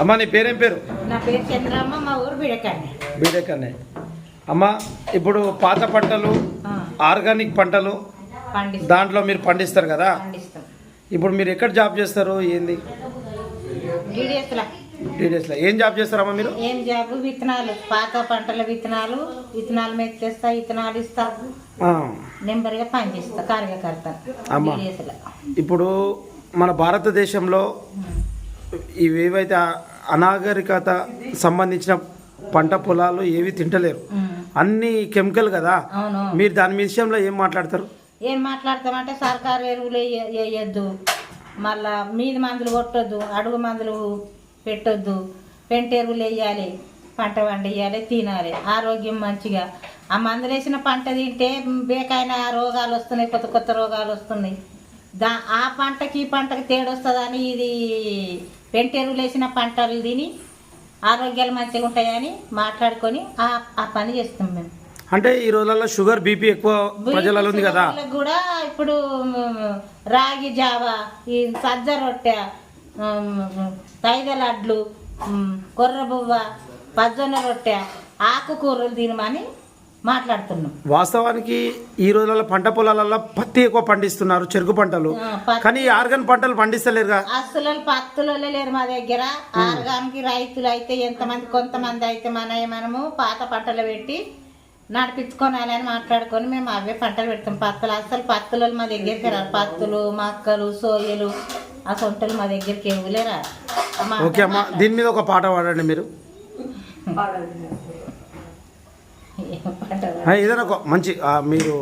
అమ్మ నీ పేరేం పేరు? నా పేరు చంద్రమ్మ మా ఊరు బిడకండి బీటెక్కనే అమ్మ ఇప్పుడు పాత పంటలు ఆర్గానిక్ పంటలు దాంట్లో మీరు పండిస్తారు కదా? ఇప్పుడు మీరు ఎక్కడ జాబ్ చేస్తారు? ఏంది? డీడీఎస్లా ఏం జాబ్ చేస్తారమ్మా మీరు? ఏం జాబు? విత్తనాలు. పాత పంటల విత్తనాలు విత్తనాలు మెత్తేస్తా విత్తనాలు ఇస్తా. నెంబర్గా పనిచేస్తా కార్యకర్త. ఇప్పుడు మన భారతదేశంలో ఇవేవైతే అనాగరికత సంబంధించిన పంట పొలాలు ఏవి తింటలేరు. అన్ని కెమికల్ కదా. అవును. మీరు దాని విషయంలో ఏం మాట్లాడతారు? ఏం మాట్లాడతామంటే సర్కారు ఎరువులు వేయ- వేయొద్దు మళ్ళా మీది మందులు కొట్టొద్దు అడుగు మందులు పెట్టొద్దు. పెంట ఎరువులు వేయాలి పంట పండియాలి తినాలి. ఆరోగ్యం మంచిగా. ఆ మందులు వేసిన పంట తింటే బేకైన రోగాలు వస్తున్నాయి కొత్త కొత్త రోగాలు వస్తున్నాయి. దా ఆ పంటకి ఈ పంటకి తేడొస్తుందని ఇది పెంట ఎరువులు వేసిన పంటలు తిని ఆరోగ్యాలు మంచిగా ఉంటాయని మాట్లాడుకొని ఆ పని చేస్తాం మేము. అంటే ఈ రోజులలో షుగర్ బీపీ ఎక్కువ ప్రజలలో ఉంది కదా? కూడా ఇప్పుడు రాగి జావ ఈ సజ్జ రొట్టె తైగ లడ్లు కొర్ర బువ్వ పజ్జొన్న రొట్టె ఆకుకూరలు తినమని మాట్లాడుతున్నాం. వాస్తవానికి ఈ రోజులలో పంట పొలాలలో పత్తి ఎక్కువ పండిస్తున్నారు చెరుకు పంటలు. కానీ ఆర్గన్ పంటలు పండిస్తలేరుగా? అసలు పత్తులు లేరు మా దగ్గర. ఆరుగానికి రైతులు అయితే ఎంతమంది కొంతమంది అయితే మన మనము పాత పంటలు పెట్టి నడిపించుకోనాలని మాట్లాడుకొని మేము అవే పంటలు పెడతాం. పత్తులు అసలు పత్తులు మా దగ్గరికి రారు. పత్తులు మక్కలు సోయలు ఆ సొంటలు మా దగ్గరికి ఇవ్వలేరా ఓకే అమ్మా దీని మీద ఒక పాట పాడండి మీరు. ఏదైనా ఒక మంచి మీరు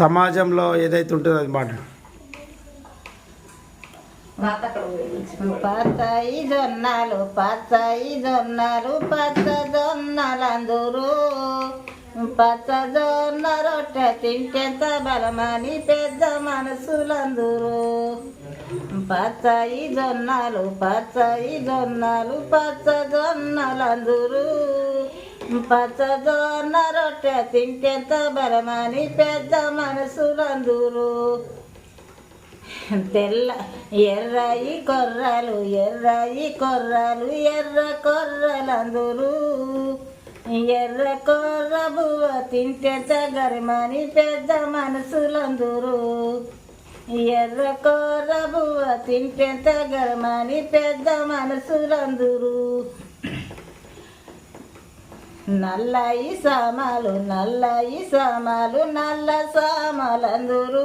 సమాజంలో ఏదైతే ఉంటుందో అది మాట పచ్చయి జొన్నలు పచ్చయి జొన్నలు పచ్చ జొన్నలందరూ. పచ్చ జొన్న రొట్టె తింటెంత బలమని పెద్ద మనసులందరూ. పచ్చయి జొన్నలు పచ్చయి జొన్నలు పచ్చ జొన్నలందరూ. పచ్చ రొట్టె తింటెంత బలమని పెద్ద మనసులందరూ. తెల్ల ఎర్రయి కొర్రలు ఎర్రయి కొర్రలు ఎర్ర కొర్రలందరూ. ఎర్ర కొర్ర బువ్వ తింటే గరిమని పెద్ద మనసులందరూ. ఎర్ర కొర్ర బువ్వ తింటే తగరమని పెద్ద మనసులందరూ. నల్లయి సామాలు నల్లయి సామాలు నల్ల సామాలందరూ.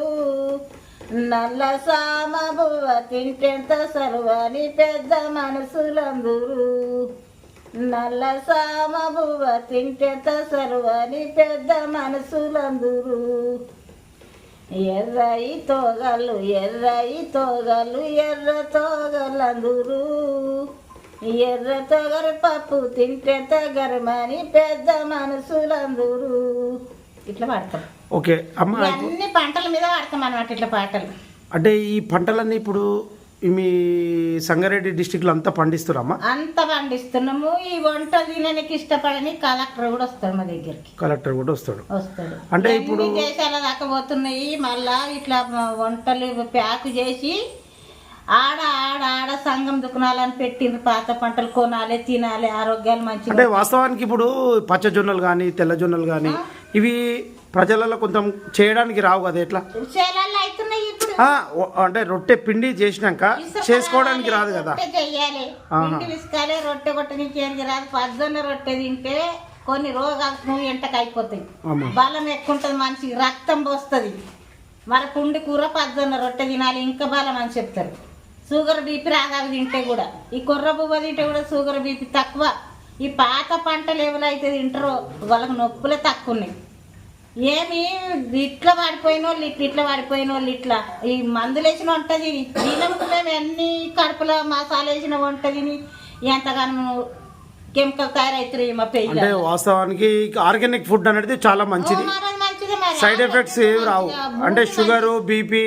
నల్ల సామ బువ్వ తింటెంత సర్వని పెద్ద మనసులందరూ. నల్ల సామ బువ్వ తింటెంత సర్వని పెద్ద మనసులందరూ. ఎర్రయి తోగలు ఎర్రయి తోగలు ఎర్ర తోగలందరూ ఎర్ర తొగరు పప్పు తింటే తగరమని పెద్ద మనసులందరూ. ఇట్లా పాడతాం. ఓకే అమ్మ అన్ని పంటల మీద వాడతాం అన్నమాట ఇట్లా పాటలు. అంటే ఈ పంటలన్నీ ఇప్పుడు మీ సంగారెడ్డి డిస్టిక్లో అంతా పండిస్తున్నారమ్మా అంత పండిస్తున్నాము. ఈ వంట తినడానికి ఇష్టపడని కలెక్టర్ కూడా వస్తాడు మా దగ్గరికి. కలెక్టర్ కూడా వస్తాడు. వస్తాడు. అంటే ఇప్పుడు- దేశాల దాకా పోతున్నాయి మళ్ళా ఇట్లా వంటలు ప్యాక్ చేసి ఆడ ఆడ ఆడ సంఘం దుకాణాలని పెట్టిండ్రు. పాత పంటలు కొనాలి తినాలి ఆరోగ్యాలు అంటే మంచిగా వాస్తవానికి ఇప్పుడు పచ్చ జొన్నలు కానీ తెల్ల జొన్నలు కానీ ఇవి ప్రజలలో కొంచెం చేయడానికి రావు కదా ఎట్లా? అంటే రొట్టె పిండి చేసినాక చేసుకోవడానికి రాదు కదా. రొట్టె విసుకాలి కొట్టడానికి రాదు. పద్దొన్న రొట్టె తింటే కొన్ని రోగాలు నువ్వు ఎంటకు అయిపోతాయి. బలం ఎక్కువ ఉంటుంది మనిషికి రక్తం పోస్తుంది. మరి పుండి కూర పద్దొన్న రొట్టె తినాలి ఇంకా బలం అని చెప్తారు. షుగర్ బీపీ అవి తింటే కూడా. ఈ కుర్ర బువ్వ తింటే కూడా షుగర్ బీపీ తక్కువ. ఈ పాత పంటలు ఎవరైతే తింటారో వాళ్ళకి నొప్పులే తక్కువ ఉన్నాయి ఏమి ఇట్లా వాడిపోయిన వాళ్ళు ఇట్లా ఇట్లా వాడిపోయిన వాళ్ళు ఇట్లా. ఈ మందులు వేసిన వంట తిని దీనికి మేము ఎన్ని కడుపులో మసాలా వేసిన వంట తిని ఎంతగానో కెమికల్ తయారవుతున్నాయి మా పెయ్యి అంటే వాస్తవానికి ఆర్గానిక్ ఫుడ్ అనేది చాలా మంచిది. సైడ్ ఎఫెక్ట్స్ ఏవి రావు. అంటే షుగర్ బీపీ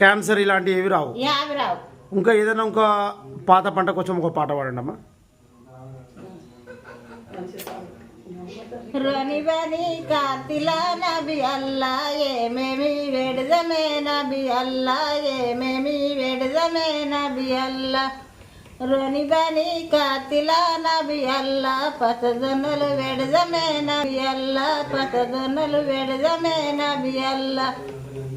క్యాన్సర్ ఇలాంటివి ఏవి రావు. రావు. ఇంకా ఏదైనా ఇంకా పాత పంట కొంచెం ఒక పాట పాడండి అమ్మా రని బని కార్తిలా నబి అల్లా ఏమేమి వెడదమే నబి అల్లా ఏమేమి వెడదమే నబి అల్లా. రోని బని కాతిలా నబి అల్లా పతదొన్నలు వెడదమే నబి అల్లా పతదొన్నలు వెడదమే నబి అల్లా.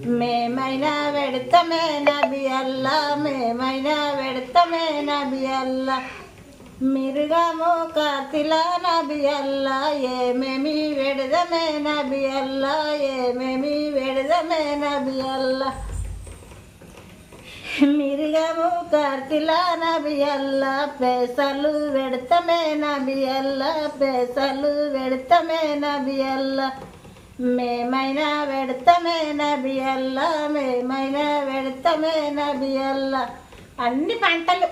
మేమైనా వెడతమే నబి అల్లా మేమైనా వెడతమే నబి అల్లా. మిరుగము కాతిలా నబి అల్లా ఏమేమి వెడదమే నబి అల్లా ఏమేమి వెడదమే నబి అల్లా. మిరుగము కార్తిలా నబి అల్లా పేసలు వెడతమే నబి అల్లా పేసలు వెడతమే నబి అల్లా. మేమైనా వెడతమే నబి అల్లా మేమైనా వెడతమే నబి అల్లా. అన్ని పంటలు